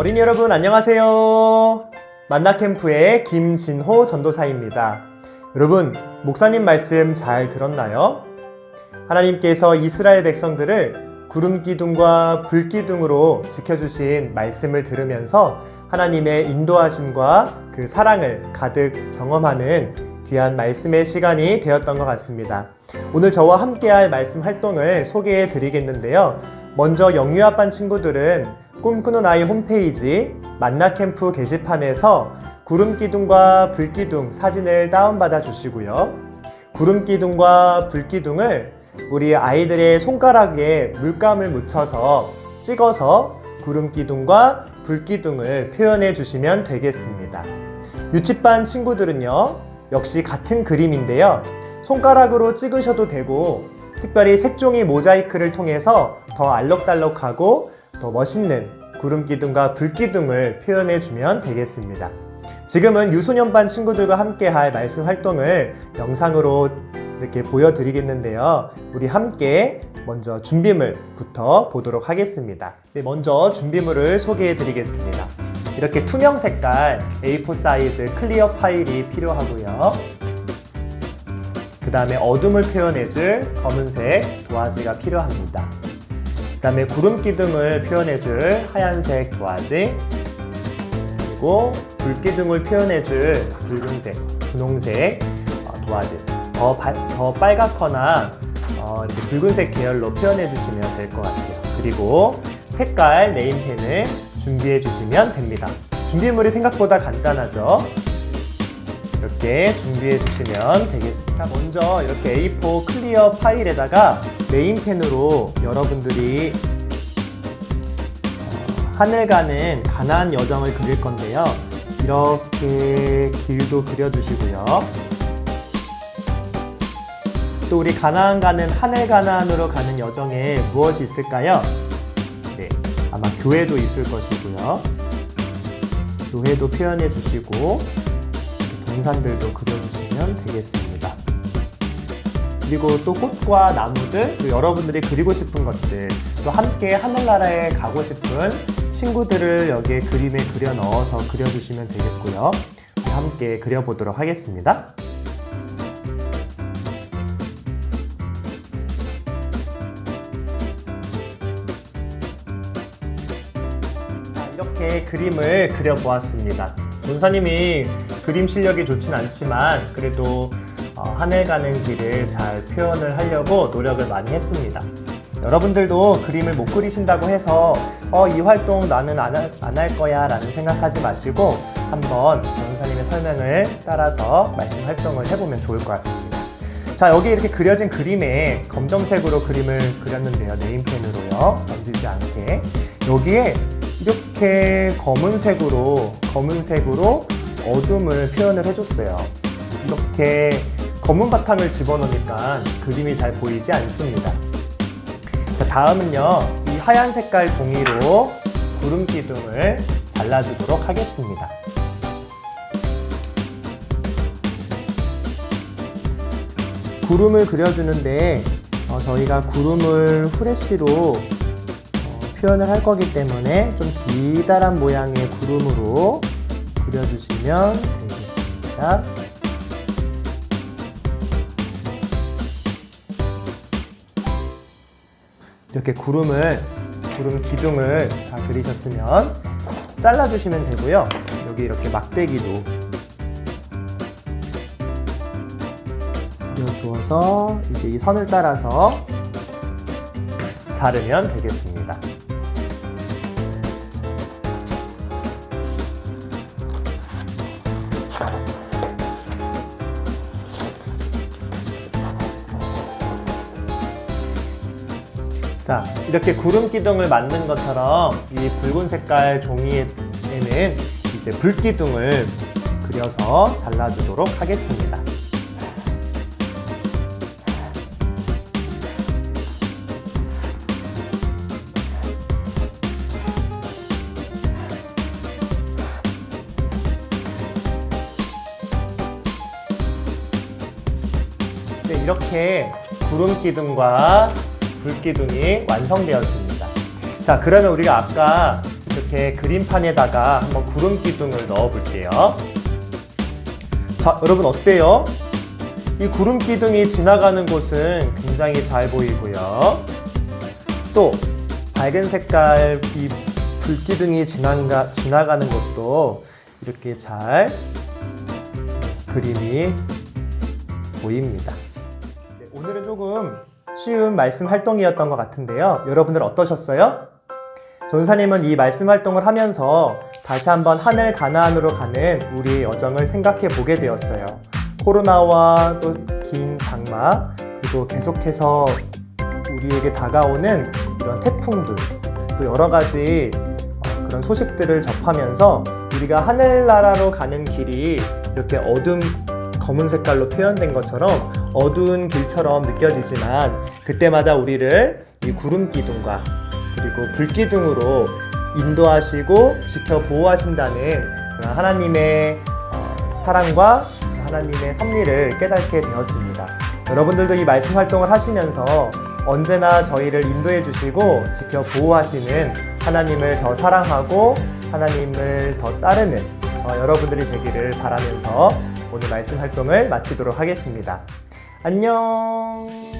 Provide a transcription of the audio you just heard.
어린이 여러분 안녕하세요. 만나캠프의 김진호 전도사입니다. 여러분, 목사님 말씀 잘 들었나요? 하나님께서 이스라엘 백성들을 구름 기둥과 불 기둥으로 지켜주신 말씀을 들으면서 하나님의 인도하심과 그 사랑을 가득 경험하는 귀한 말씀의 시간이 되었던 것 같습니다. 오늘 저와 함께할 말씀 활동을 소개해 드리겠는데요. 먼저 영유아반 친구들은 꿈꾸는 아이 홈페이지 만나캠프 게시판에서 구름 기둥과 불 기둥 사진을 다운받아 주시고요. 구름 기둥과 불 기둥을 우리 아이들의 손가락에 물감을 묻혀서 찍어서 구름 기둥과 불 기둥을 표현해 주시면 되겠습니다. 유치반 친구들은요, 역시 같은 그림인데요. 손가락으로 찍으셔도 되고, 특별히 색종이 모자이크를 통해서 더 알록달록하고 더 멋있는 구름 기둥과 불 기둥을 표현해 주면 되겠습니다. 지금은 유소년반 친구들과 함께 할 말씀 활동을 영상으로 이렇게 보여드리겠는데요. 우리 함께 먼저 준비물부터 보도록 하겠습니다. 네, 먼저 준비물을 소개해 드리겠습니다. 이렇게 투명 색깔 A4 사이즈 클리어 파일이 필요하고요. 그 다음에 어둠을 표현해줄 검은색 도화지가 필요합니다. 그 다음에 구름 기둥을 표현해줄 하얀색 도화지 그리고 불 기둥을 표현해줄 붉은색, 분홍색 어, 도화지 더, 발- 더 빨갛거나 어, 붉은색 계열로 표현해 주시면 될 것 같아요. 그리고 색깔 네임펜을 준비해 주시면 됩니다. 준비물이 생각보다 간단하죠? 이렇게 준비해 주시면 되겠습니다. 자, 먼저 이렇게 A4 클리어 파일에다가 네임펜으로 여러분들이 어, 하늘 가는 가나안 여정을 그릴 건데요. 이렇게 길도 그려주시고요. 또 우리 가나안 가는 하늘 가나안으로 가는 여정에 무엇이 있을까요? 네, 아마 교회도 있을 것이고요. 교회도 표현해 주시고 동산들도 그려주시면 되겠습니다. 그리고 또 꽃과 나무들, 또 여러분들이 그리고 싶은 것들, 또 함께 하늘나라에 가고 싶은 친구들을 여기에 그림에 그려 넣어서 그려주시면 되겠고요. 함께 그려보도록 하겠습니다. 자, 이렇게 그림을 그려보았습니다. 전사님이 그림 실력이 좋진 않지만 그래도 어, 하늘 가는 길을 잘 표현을 하려고 노력을 많이 했습니다. 여러분들도 그림을 못 그리신다고 해서 어, 이 활동 나는 안할 거야 라는 생각하지 마시고 한번 전사님의 설명을 따라서 말씀 활동을 해보면 좋을 것 같습니다. 자 여기 이렇게 그려진 그림에 검정색으로 그림을 그렸는데요 네임펜으로요 던지지 않게 여기에 이렇게 검은색으로 검은색으로 어둠을 표현을 해줬어요 이렇게 검은 바탕을 집어넣으니까 그림이 잘 보이지 않습니다 자 다음은요 이 하얀 색깔 종이로 구름 기둥을 잘라주도록 하겠습니다 구름을 그려주는데 어, 저희가 구름을 후레쉬로 어, 표현을 할 거기 때문에 좀 기다란 모양의 구름으로 그려주시면 되겠습니다. 이렇게 구름을 구름 기둥을 다 그리셨으면 잘라주시면 되고요. 여기 이렇게 막대기도 그려주어서 이제 이 선을 따라서 자르면 되겠습니다. 자, 이렇게 구름 기둥을 만든 것처럼 이 붉은 색깔 종이에는 이제 불 기둥을 그려서 잘라주도록 하겠습니다. 네, 이렇게 구름 기둥과 불 기둥이 완성되었습니다. 자, 그러면 우리가 아까 그 이렇게 그림판에다가 한번 구름 기둥을 넣어 볼게요. 자, 여러분 어때요? 이 구름 기둥이 지나가는 곳은 굉장히 잘 보이고요. 또 밝은 색깔 이 불기둥이 지나가, 지나가는 것도 이렇게 잘 그림이 보입니다. 네, 오늘은 조금 쉬운 말씀 활동이었던 것 같은데요. 여러분들 어떠셨어요? 전사님은 이 말씀 활동을 하면서 다시 한번 하늘 가나안으로 가는 우리의 여정을 생각해 보게 되었어요. 코로나와 또 긴 장마 그리고 계속해서 우리에게 다가오는 이런 태풍들 또 여러 가지 어, 그런 소식들을 접하면서 우리가 하늘나라로 가는 길이 이렇게 어둠 검은 색깔로 표현된 것처럼 어두운 길처럼 느껴지지만 그때마다 우리를 이 구름 기둥과 그리고 불 기둥으로 인도하시고 지켜 보호하신다는 하나님의 어, 사랑과 하나님의 섭리를 깨닫게 되었습니다. 여러분들도 이 말씀 활동을 하시면서 언제나 저희를 인도해 주시고 지켜 보호하시는 하나님을 더 사랑하고 하나님을 더 따르는 저 여러분들이 되기를 바라면서 오늘 말씀 활동을 마치도록 하겠습니다. 안녕.